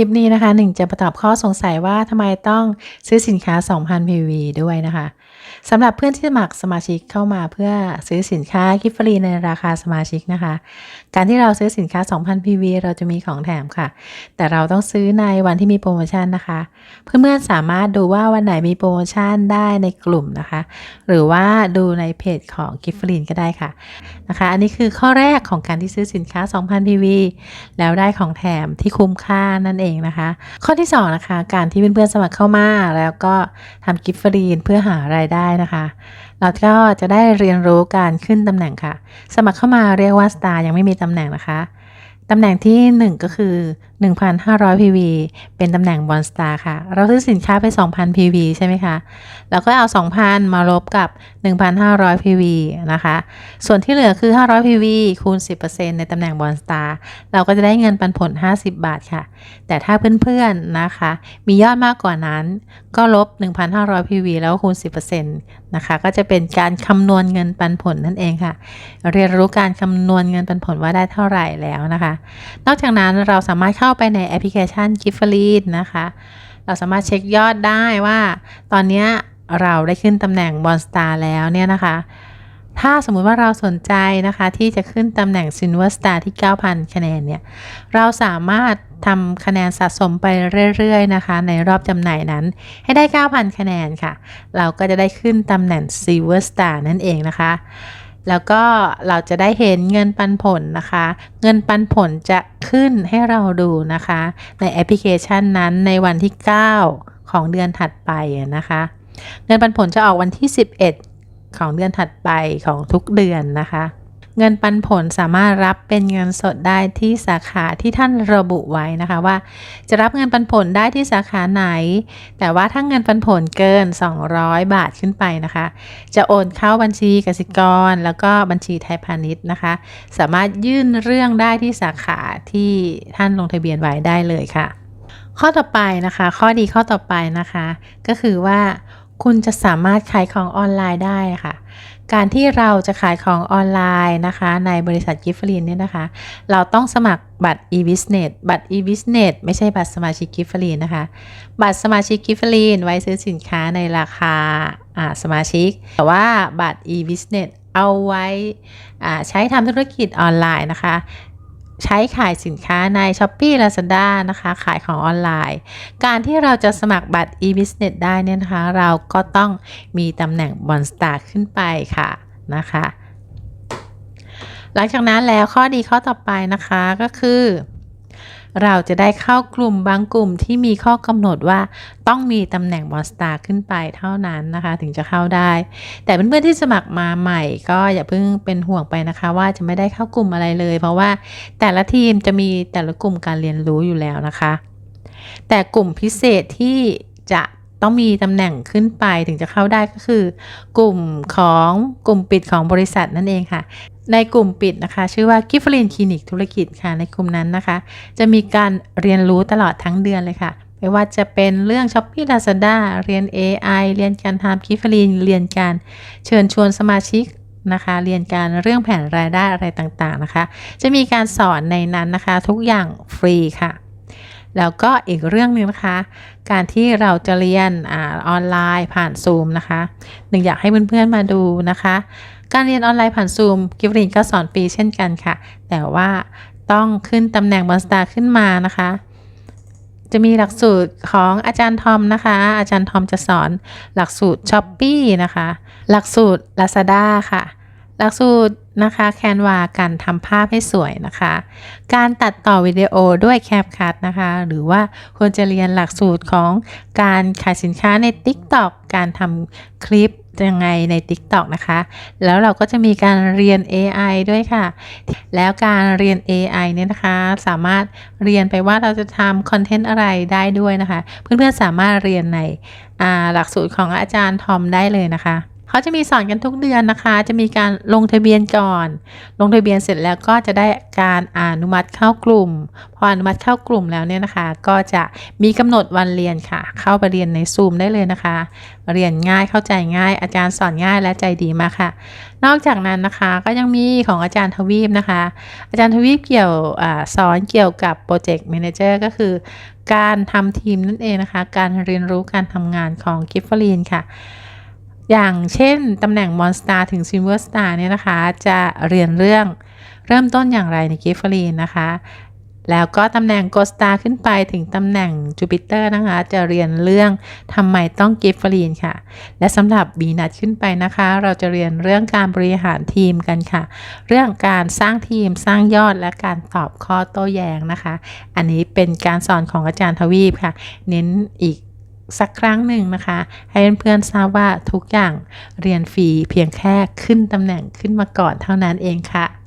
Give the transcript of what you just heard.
ลิปนี้นะคะหนึ่งจะมาตอบข้อสงสัยว่าทำไมต้องซื้อสินค้า 2,000 PV ด้วยนะคะสำหรับเพื่อนที่สมัครสมาชิกเข้ามาเพื่อซื้อสินค้ากิฟต์ฟรีในราคาสมาชิกนะคะ การที่เราซื้อสินค้า 2,000 PV เราจะมีของแถมค่ะ แต่เราต้องซื้อในวันที่มีโปรโมชั่นนะคะ เพื่อนๆสามารถดูว่าวันไหนมีโปรโมชั่นได้ในกลุ่มนะคะ หรือว่าดูในเพจของกิฟต์ฟรีก็ได้ค่ะนะคะ อันนี้คือข้อแรกของการที่ซื้อสินค้า 2,000 PV แล้วได้ของแถมที่คุ้มค่านั่นเองนะคะ ข้อที่2นะคะการที่เพื่อนๆสมัครเข้ามาแล้วก็ทำกิฟต์ฟรีเพื่อหารายได้นะคะ เราก็จะได้เรียนรู้การขึ้นตำแหน่งค่ะ สมัครเข้ามาเรียกว่าสตาร์ยังไม่มีตำแหน่งนะคะ ตำแหน่งที่ 1 ก็คือ 1,500 PV เป็นตำแหน่งบอลสตาร์ค่ะ เราซื้อสินค้าไป 2,000 PV ใช่ไหมคะ แล้วก็เอา 2,000 มาลบกับ 1,500 PV นะคะ ส่วนที่เหลือคือ 500 PV คูณ 10%ในตำแหน่งบอลสตาร์ เราก็จะได้เงินปันผล 50 บาทค่ะ แต่ถ้าเพื่อนๆนะคะ มียอดมากกว่านั้น ก็ลบ 1,500 PV แล้วคูณ 10%นะคะ ก็จะเป็นการคำนวณเงินปันผลนั่นเองค่ะ เรียนรู้การคำนวณเงินปันผลว่าได้เท่าไหร่แล้วนะคะนอกจากนั้นเราสามารถเข้าไปในแอปพลิเคชัน g i f t l e a d นะคะ เราสามารถเช็คยอดได้ว่า ตอนนี้เราได้ขึ้นตำแหน่งบอลสตาร์แล้วเนี่ยนะคะ ถ้าสมมุติว่าเราสนใจนะคะที่จะขึ้นตำแหน่ง Silver Star ที่ 9,000 คะแนนเนี่ย เราสามารถทำคะแนนสะสมไปเรื่อยๆนะคะ ในรอบจำหน่ายนั้นให้ได้ 9,000 คะแนนค่ะ เราก็จะได้ขึ้นตำแหน่ง Silver Star นั่นเองนะคะ แล้วก็เราจะได้เห็นเงินปันผลนะคะ เงินปันผลจะขึ้นให้เราดูนะคะ ในแอปพลิเคชันนั้นในวันที่ 9 ของเดือนถัดไปนะคะ เงินปันผลจะออกวันที่ 11 ของเดือนถัดไปของทุกเดือนนะคะ เงินปันผลสามารถรับเป็นเงินสดได้ที่สาขาที่ท่านระบุไว้นะคะว่า จะรับเงินปันผลได้ที่สาขาไหน แต่ว่าถ้าเงินปันผลเกิน 200 บาทขึ้นไปนะคะ จะโอนเข้าบัญชีกสิกร แล้วก็บัญชีไทยพาณิชย์นะคะ สามารถยื่นเรื่องได้ที่สาขาที่ท่านลงทะเบียนไว้ได้เลยค่ะ ข้อต่อไปนะคะ ข้อดีข้อต่อไปนะคะ ก็คือว่าคุณจะสามารถขายของออนไลน์ได้ค่ะ การที่เราจะขายของออนไลน์นะคะ ในบริษัทกิฟฟลินเนี่ยนะคะ เราต้องสมัครบัตร e-business บัตร e-business ไม่ใช่บัตรสมาชิกกิฟฟลินนะคะ บัตรสมาชิกกิฟฟลินไว้ซื้อสินค้าในราคาสมาชิก แต่ว่าบัตร e-business เอาไว้ใช้ทำธุรกิจออนไลน์นะคะ ใช้ขายสินค้าใน s h อ p e e Lazada นะคะ ขายของออนไลน์ การที่เราจะสมัครบัตร e-business ได้เนี่ยนะคะ เราก็ต้องมีตำแหน่งบอลสตาร์ขึ้นไปค่ะนะคะ หลังจากนั้นแล้วข้อดีข้อต่อไปนะคะก็คือ เราจะได้เข้ากลุ่มบางกลุ่มที่มีข้อกำหนดว่าต้องมีตำแหน่งบอสตาร์ขึ้นไปเท่านั้นนะคะ ถึงจะเข้าได้ แต่เพื่อนๆที่สมัครมาใหม่ ก็อย่าเพิ่งเป็นห่วงไปนะคะ ว่าจะไม่ได้เข้ากลุ่มอะไรเลย เพราะว่าแต่ละทีมจะมีแต่ละกลุ่มการเรียนรู้อยู่แล้วนะคะ แต่กลุ่มพิเศษที่จะ ต้องมีตำแหน่งขึ้นไปถึงจะเข้าได้ก็คือ กลุ่มของกลุ่มปิดของบริษัทนั่นเองค่ะ ในกลุ่มปิดนะคะ ชื่อว่ากิฟฟลินคลินิกธุรกิจค่ะในกลุ่มนั้นนะคะ จะมีการเรียนรู้ตลอดทั้งเดือนเลยค่ะไม่ว่าจะเป็นเรื่อง s h อ p e e Lazada เรียน AI เรียนการทำกิฟฟลินเรียนการเชิญชวนสมาชิกนะคะ เรียนการเรื่องแผนรายได้อะไรต่างๆนะคะ จะมีการสอนในนั้นนะคะ ทุกอย่างฟรีค่ะ แล้วก็อีกเรื่องหนึ่งนะคะ การที่เราจะเรียนอออนไลน์ผ่านซูมนะคะหนึ่งอยากให้เพื่อนๆมาดูนะคะ การเรียนออนไลน์ผ่านซูมกิฟรินก็สอนฟรีเช่นกันค่ะ แต่ว่าต้องขึ้นตำแหน่งบอลสตาร์ขึ้นมานะคะจะมีหลักสูตรของอาจารย์ทอมนะคะ อาจารย์ทอมจะสอนหลักสูตร s h อ p e e นะคะ หลักสูตร Lazada ค่ะ หลักสูตรนะคะแคนวาการทำภาพให้สวยนะคะ การตัดต่อวิดีโอด้วยแคปคัทนะคะ หรือว่าควรจะเรียนหลักสูตรของการขายสินค้าใน TikTok การทำคลิปยังไงใน TikTok นะคะ แล้วเราก็จะมีการเรียน AI ด้วยค่ะ แล้วการเรียน AI เนี่ยนะคะ สามารถเรียนไปว่าเราจะทำคอนเทนต์อะไรได้ด้วยนะคะ เพื่อนๆสามารถเรียนในหลักสูตรของอาจารย์ทอมได้เลยนะคะ เขาจะมีสอนกันทุกเดือนนะคะ จะมีการลงทะเบียนก่อน ลงทะเบียนเสร็จแล้วก็จะได้การอนุมัติเข้ากลุ่ม พออนุมัติเข้ากลุ่มแล้วเนี่ยนะคะ ก็จะมีกำหนดวันเรียนค่ะ เข้าไปเรียนในซูมได้เลยนะคะ เรียนง่ายเข้าใจง่าย อาจารย์สอนง่ายและใจดีมากค่ะ นอกจากนั้นนะคะก็ยังมีของอาจารย์ทวีปนะคะ อาจารย์ทวีปเกี่ยวอสอนเกี่ยวกับโปรเจกต์แมเนเจอร์ก็คือการทำทีมนั่นเองนะคะ การเรียนรู้การทำงานของกิฟฟลีนค่ะ อย่างเช่นตำแหน่งมอนสตาร์ถึงซิ l เวอร์สตาร์เนี่ยนะคะ จะเรียนเรื่องเริ่มต้นอย่างไรในกิฟฟลีนนะคะ แล้วก็ตำแหน่งโกสตาร์ขึ้นไปถึงตำแหน่งจูปิเตอร์นะคะ จะเรียนเรื่องทำไมต้องกิฟฟลีนค่ะ และสำหรับบีนัดขึ้นไปนะคะ เราจะเรียนเรื่องการบริหารทีมกันค่ะ เรื่องการสร้างทีมสร้างยอดและการตอบข้อโต้แย้งนะคะ อันนี้เป็นการสอนของอาจารย์ทวีปค่ะ เน้นอีก สักครั้งหนึ่งนะคะ ให้เพื่อนๆทราบว่าทุกอย่างเรียนฟรีเพียงแค่ขึ้นตำแหน่งขึ้นมาก่อนเท่านั้นเองค่ะ